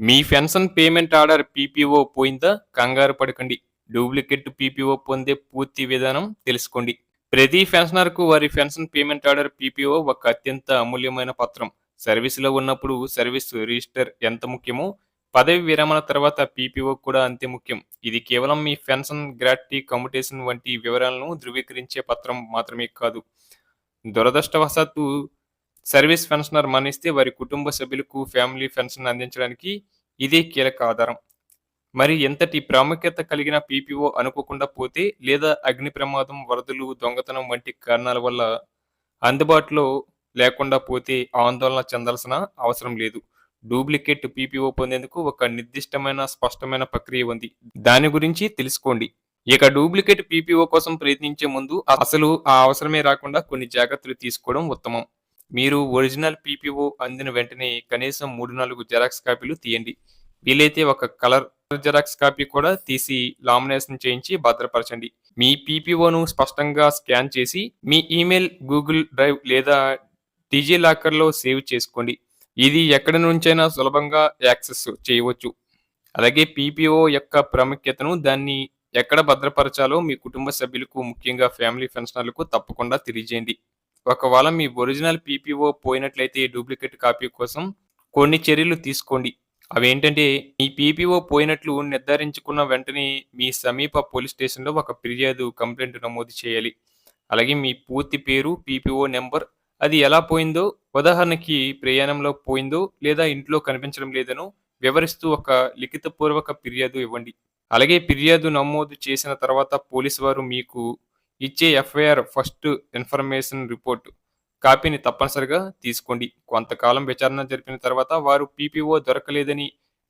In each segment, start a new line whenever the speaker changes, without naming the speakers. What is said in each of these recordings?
మీ pension payment order PPO పోయిందా? కంగారు పడకండి. డూప్లికేట్ పీపీఓ పొందే పూర్తి విధానం తెలుసుకోండి. ప్రతి పెన్షనర్కు వారి పెన్షన్ పేమెంట్ ఆర్డర్ పీపీఓ ఒక అత్యంత అమూల్యమైన పత్రం. సర్వీసులో ఉన్నప్పుడు సర్వీస్ రిజిస్టర్ ఎంత ముఖ్యమో పదవి విరమణ తర్వాత పీపీఓ కూడా అంతే ముఖ్యం. ఇది కేవలం మీ పెన్షన్ గ్రాట్యుటీ కమ్యుటేషన్ వంటి వివరాలను ధృవీకరించే పత్రం మాత్రమే కాదు. దురదృష్టవశాత్తు సర్వీస్ పెన్షనర్ మరణిస్తే వారి కుటుంబ సభ్యులకు ఫ్యామిలీ పెన్షన్ అందించడానికి ఇదే కీలక ఆధారం. మరి ఎంతటి ప్రాముఖ్యత కలిగిన పీపీఓ అనుకోకుండా పోతే లేదా అగ్ని ప్రమాదం వరదలు దొంగతనం వంటి కారణాల వల్ల అందుబాటులో లేకుండా పోతే ఆందోళన చెందాల్సిన అవసరం లేదు. డూప్లికేట్ పీపీఓ పొందేందుకు ఒక నిర్దిష్టమైన స్పష్టమైన ప్రక్రియ ఉంది. దాని గురించి తెలుసుకోండి. ఇక డూప్లికేట్ పీపీఓ కోసం ప్రయత్నించే ముందు అసలు ఆ అవసరమే రాకుండా కొన్ని జాగ్రత్తలు తీసుకోవడం ఉత్తమం. మీరు ఒరిజినల్ పీపీఓ అందిన వెంటనే కనీసం మూడు నాలుగు జెరాక్స్ కాపీలు తీయండి. వీలైతే ఒక కలర్ జెరాక్స్ కాపీ కూడా తీసి లామినేషన్ చేయించి భద్రపరచండి. మీ పీపీఓను స్పష్టంగా స్కాన్ చేసి మీ ఈమెయిల్ గూగుల్ డ్రైవ్ లేదా డిజీ లాకర్లో సేవ్ చేసుకోండి. ఇది ఎక్కడి నుంచైనా సులభంగా యాక్సెస్ చేయవచ్చు. అలాగే పీపీఓ యొక్క ప్రాముఖ్యతను దాన్ని ఎక్కడ భద్రపరచాలో మీ కుటుంబ సభ్యులకు ముఖ్యంగా ఫ్యామిలీ పెన్షనర్లకు తప్పకుండా తెలియజేయండి. ఒకవేళ మీ ఒరిజినల్ పీపీఓ పోయినట్లయితే డూప్లికేట్ కాపీ కోసం కొన్ని చర్యలు తీసుకోండి. అవేంటంటే మీ పీపీఓ పోయినట్లు నిర్ధారించుకున్న వెంటనే మీ సమీప పోలీస్ స్టేషన్లో ఒక ఫిర్యాదు కంప్లైంట్ నమోదు చేయాలి. అలాగే మీ పూర్తి పేరు పీపీఓ నెంబర్ అది ఎలా పోయిందో ఉదాహరణకి ప్రయాణంలో పోయిందో లేదా ఇంట్లో కనిపించడం లేదనో వివరిస్తూ ఒక లిఖితపూర్వక ఫిర్యాదు ఇవ్వండి. అలాగే ఫిర్యాదు నమోదు చేసిన తర్వాత పోలీసు వారు మీకు ఇచ్చే ఎఫ్ఐఆర్ ఫస్ట్ ఇన్ఫర్మేషన్ రిపోర్ట్. కాపీని తప్పనిసరిగా తీసుకోండి. కొంతకాలం విచారణ జరిపిన తర్వాత వారు పీపీఓ దొరకలేదని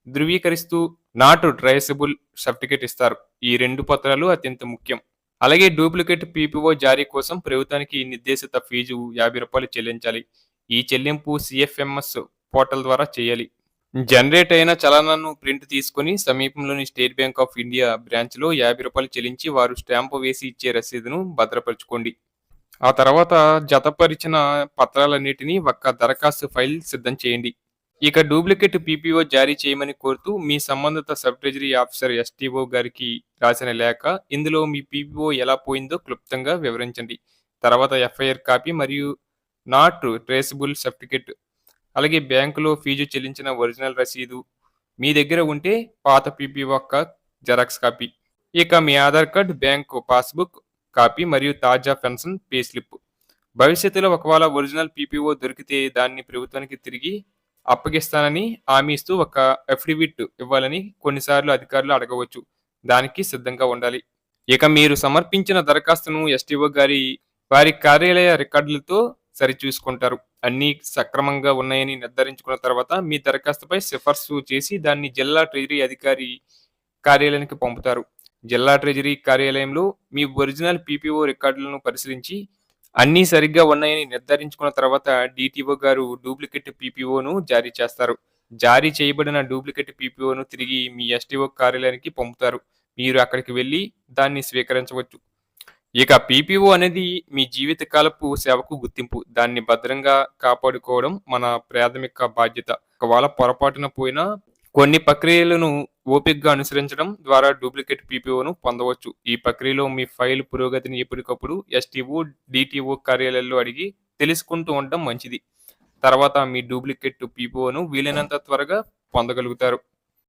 ధృవీకరిస్తూ నాట్ ట్రేసబుల్ సర్టిఫికేట్ ఇస్తారు. ఈ రెండు పత్రాలు అత్యంత ముఖ్యం. అలాగే డూప్లికేట్ పీపీఓ జారీ కోసం ప్రభుత్వానికి నిర్దేశిత ఫీజు యాభై రూపాయలు చెల్లించాలి. ఈ చెల్లింపు సిఎఫ్ఎంఎస్ పోర్టల్ ద్వారా చేయాలి. జనరేట్ అయిన చలనను ప్రింట్ తీసుకొని సమీపంలోని స్టేట్ బ్యాంక్ ఆఫ్ ఇండియా బ్రాంచ్లో యాభై రూపాయలు చెల్లించి వారు స్టాంపు వేసి ఇచ్చే రసీదును భద్రపరచుకోండి. ఆ తర్వాత జతపరిచిన పత్రాలన్నిటినీ ఒక్క దరఖాస్తు ఫైల్ సిద్ధం చేయండి. ఇక డూప్లికేట్ పీపీఓ జారీ చేయమని కోరుతూ మీ సంబంధిత సబ్ ట్రెజరీ ఆఫీసర్ ఎస్టీఓ గారికి రాసిన లేఖ ఇందులో మీ పీపీఓ ఎలా పోయిందో క్లుప్తంగా వివరించండి. తర్వాత ఎఫ్ఐఆర్ కాపీ మరియు నాట్ ట్రేసబుల్ సర్టిఫికెట్ అలాగే బ్యాంకులో ఫీజు చెల్లించిన ఒరిజినల్ రసీదు మీ దగ్గర ఉంటే పాత పీపీ ఒక్క జెరాక్స్ కాపీ. ఇక మీ Aadhaar card bank passbook copy మరియు తాజా పెన్షన్ పే స్లిప్. భవిష్యత్తులో ఒకవేళ ఒరిజినల్ పీపీఓ దొరికితే దాన్ని ప్రభుత్వానికి తిరిగి అప్పగిస్తానని హామీ ఇస్తూ ఒక అఫిడవిట్ ఇవ్వాలని కొన్నిసార్లు అధికారులు అడగవచ్చు. దానికి సిద్ధంగా ఉండాలి. ఇక మీరు సమర్పించిన దరఖాస్తును ఎస్టీఓ గారి వారి కార్యాలయ రికార్డులతో సరిచూసుకుంటారు. అన్ని సక్రమంగా ఉన్నాయని నిర్ధారించుకున్న తర్వాత మీ దరఖాస్తుపై సిఫార్సు చేసి దాన్ని జిల్లా ట్రెజరీ అధికారి కార్యాలయానికి పంపుతారు. జిల్లా ట్రెజరీ కార్యాలయంలో మీ ఒరిజినల్ పీపీఓ రికార్డులను పరిశీలించి అన్నీ సరిగ్గా ఉన్నాయని నిర్ధారించుకున్న తర్వాత డిటిఓ గారు డూప్లికేట్ పీపీఓను జారీ చేస్తారు. జారీ చేయబడిన డూప్లికేట్ పీపీఓను తిరిగి మీ ఎస్టీఓ కార్యాలయానికి పంపుతారు. మీరు అక్కడికి వెళ్ళి దాన్ని స్వీకరించవచ్చు. ఇక పీపీఓ అనేది మీ జీవితకాలపు సేవకు గుర్తింపు. దాన్ని భద్రంగా కాపాడుకోవడం మన ప్రాథమిక బాధ్యత. ఒకవేళ పొరపాటున పోయినా కొన్ని ప్రక్రియలను ఓపికగా అనుసరించడం ద్వారా డూప్లికేట్ పీపీఓను పొందవచ్చు. ఈ ప్రక్రియలో మీ ఫైల్ పురోగతిని ఎప్పటికప్పుడు ఎస్టీఓ డిటిఓ కార్యాలయాల్లో అడిగి తెలుసుకుంటూ ఉండడం మంచిది. తర్వాత మీ డూప్లికేట్ పీపీఓను వీలైనంత త్వరగా పొందగలుగుతారు.